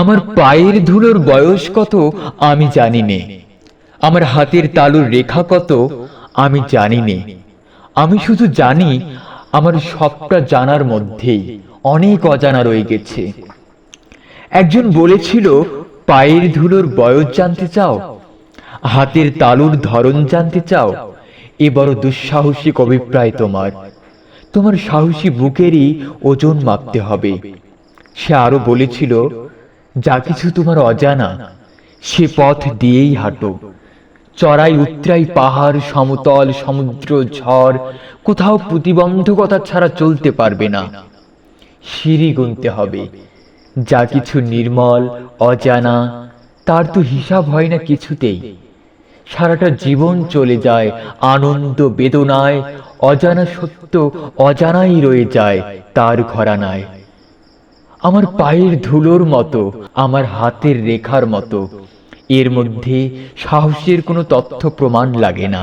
আমার পায়ের ধুলোর বয়স কত আমি জানি নে আমার হাতের তালুর রেখা কত আমি জানি নে আমি শুধু জানি, আমার সবটা জানার মধ্যেই অনেক অজানা রয়ে গেছে। একজন বলেছিল, পায়ের ধুলোর বয়স জানতে চাও, হাতের তালুর ধরন জানতে চাও, এ বড় দুঃসাহসিক অভিপ্রায় তোমার। তোমার সাহসী বুকেরই ওজন মাপতে হবে। সে আরও বলেছিল যা কিছু তোমার অজানা, সে পথ দিয়েই হাঁটো। চড়াই উত্তরাই পাহাড়, সমতল, সমুদ্র, ঝড়, কোথাও প্রতিবন্ধকতা ছাড়া চলতে পারবে না। সিঁড়ি গুনতে হবে। যা কিছু নির্মল, অজানা, তার তো হিসাব হয় না কিছুতেই। সারাটা জীবন চলে যায় আনন্দ, বেদনায়, অজানা সত্য অজানাই রয়ে যায় তার ঘরানায়। আমার পায়ের ধুলোর মতো, আমার হাতের রেখার মতো। এর মধ্যে সাহসের কোনো তথ্য প্রমাণ লাগে না।